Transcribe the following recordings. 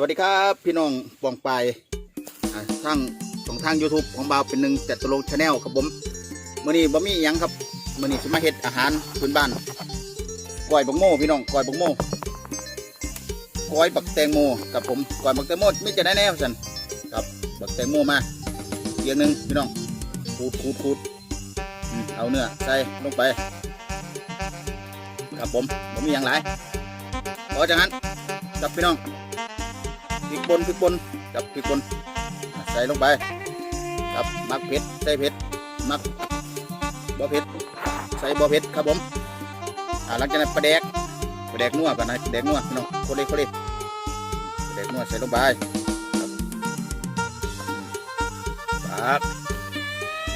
วัสดีครับพี่น้องปองไปายอ่าทางของทาง YouTube ของบ่าวเป็นหนึ่งจัตุรงชาแนลครับผมมื้อนี้บ่มีหยังครับมื้อนี้สมาเฮ็ดอาหารพื้นบ้านก้อยบักโม่พี่น้องก้อยบักโม่ก้อยบักแตงโมกับผมก้อยบักแตงโมไมีจะได้แน่สันครับบักแตงโมมาเกียงหนึ่งพี่น้องขูดขูดขูดเอาเนื้อใส่ลงไปครับผมบ่มีหยังหลายพอจากนั้นครับพี่น้อง พริกป่นพริกป่นกับพริกป่นใส่ลงไปครับมักเผ็ดใส่เผ็ดมักบ่เผ็ดใส่บ่เผ็ดครับผมอ่าหลังจากนั้นปลาแดกปลาแดกนัวกันนะปลาแดกนัวพี่น้องโคเลโคเลปลาแดกนัวใส่ลงไปครับครับ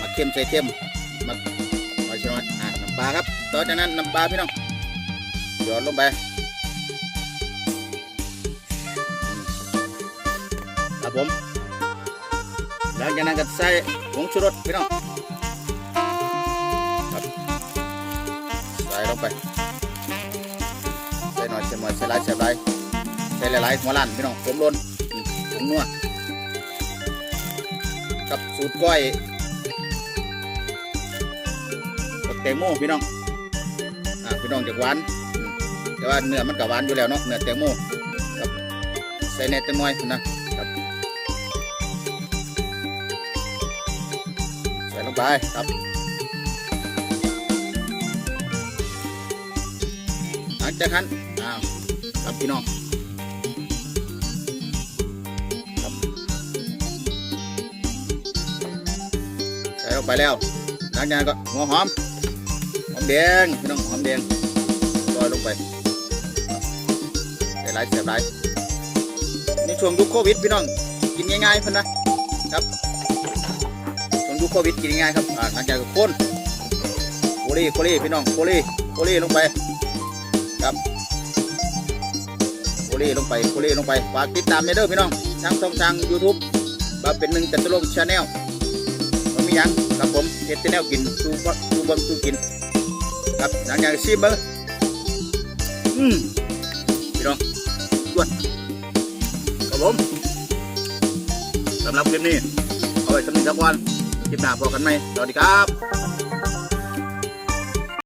มาเค็มใส่เค็มมาหน่อยใช่ไหมอ่าน้ำปลาครับต่อจากนั้นน้ำปลาพี่น้องหยอดลงไป ครับผมหลังจากนั้นก็ใส่ผงชูรสพี่น้องครับใส่ลงไปใส่หน่อยใส่หน่อยใส่หลายใส่หลายใส่หลายๆหัวล้านพี่น้องผมลนผมนัวกับสูตรก้อยกับแตงโมพี่น้องอ่าพี่น้องจากหวานแต่ว่าเนื้อมันก็หวานอยู่แล้วเนาะเนื้อแตงโมใส่แหน่จังหน่อยนะ ลงไปครับ หลังจากนั้นอ้าวครับพี่น้องครับใส่ลงไปแล้วหลังจากนั้นก็หัวหอมหอมแดงพี่น้องหอมแดงลอยลงไปใส่หลายเสียบหลายในช่วงยุคโควิดพี่น้องกินง่ายๆเพิ่อนนะครับ ยุคโควิดกินง่ายครับอ่าหลังจากคนโคลี่โคลี่พี่น้องโคลี่โคลี่ลงไปครับโคลี่ลงไปโคลี่ลงไปฝากติดตามเด้อพี่น้องทางช่องทางยูทูบมาเป็นหนึ่งจัตุรงชาแนลมันมียังครับผมเฮ็ดแต่แนวกินสู้บ่สู้บิ่งสู้กินครับหลังจากชิมเบิ่งอืมพี่น้องดวนครับผมสำหรับคลิปนี้เอาไว้สำหรับวัน คลิปหน้าพบกันไหมสวัสดีครับ